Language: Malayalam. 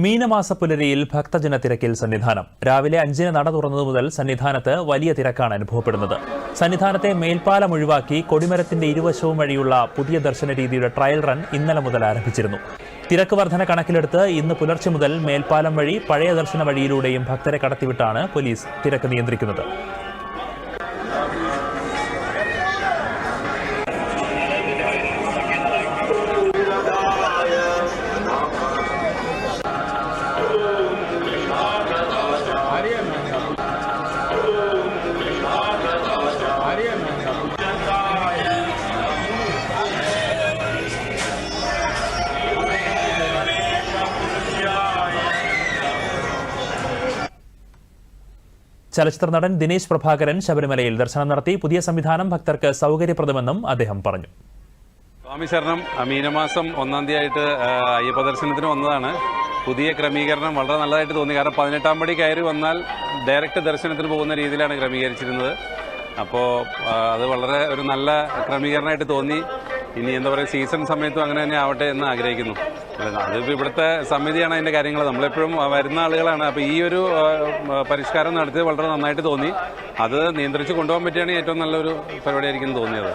മീനമാസ പുലരിയിൽ ഭക്തജന തിരക്കിൽ സന്നിധാനം. രാവിലെ അഞ്ചിന് നട തുറന്നതു മുതൽ സന്നിധാനത്ത് വലിയ തിരക്കാണ് അനുഭവപ്പെടുന്നത്. സന്നിധാനത്തെ മേൽപ്പാലം ഒഴിവാക്കി കൊടിമരത്തിന്റെ ഇരുവശവും വഴിയുള്ള പുതിയ ദർശന രീതിയുടെ ട്രയൽ റൺ ഇന്നലെ മുതൽ ആരംഭിച്ചിരുന്നു. തിരക്ക് വർധന കണക്കിലെടുത്ത് ഇന്ന് പുലർച്ചെ മുതൽ മേൽപ്പാലം വഴി പഴയ ദർശന വഴിയിലൂടെയും ഭക്തരെ കടത്തിവിട്ടാണ് പോലീസ് തിരക്ക് നിയന്ത്രിക്കുന്നത്. ചലച്ചിത്ര നടൻ ദിനേശ് പ്രഭാകരൻ ശബരിമലയിൽ ദർശനം നടത്തി പുതിയ സംവിധാനം ഭക്തർക്ക് സൗകര്യപ്രദമെന്നും അദ്ദേഹം പറഞ്ഞു. സ്വാമി ശരണം മീനമാസം ഒന്നാം തീയതി ആയിട്ട് ആ, അയ്യപ്പ ദർശനത്തിന് വന്നതാണ്. പുതിയ ക്രമീകരണം വളരെ നല്ലതായിട്ട് തോന്നി. കാരണം പതിനെട്ടാം പടി കയറി വന്നാൽ ഡയറക്റ്റ് ദർശനത്തിന് പോകുന്ന രീതിയിലാണ് ക്രമീകരിച്ചിരുന്നത്. അപ്പോൾ അത് വളരെ ഒരു നല്ല ക്രമീകരണമായിട്ട് തോന്നി. ഇനി എന്താ പറയുക സീസൺ സമയത്തും അങ്ങനെ തന്നെ ആവട്ടെ എന്ന് ആഗ്രഹിക്കുന്നു. അതിപ്പോൾ ഇവിടുത്തെ സമിതിയാണ് അതിന്റെ കാര്യങ്ങൾ നമ്മളെപ്പോഴും വരുന്ന ആളുകളാണ്. അപ്പോൾ ഈ ഒരു പരിഷ്കാരം നടത്തിയത് വളരെ നന്നായിട്ട് തോന്നി. അത് നിയന്ത്രിച്ച് കൊണ്ടുപോകാൻ പറ്റിയാണ് ഏറ്റവും നല്ലൊരു പരിപാടിയായിരിക്കും തോന്നിയത്.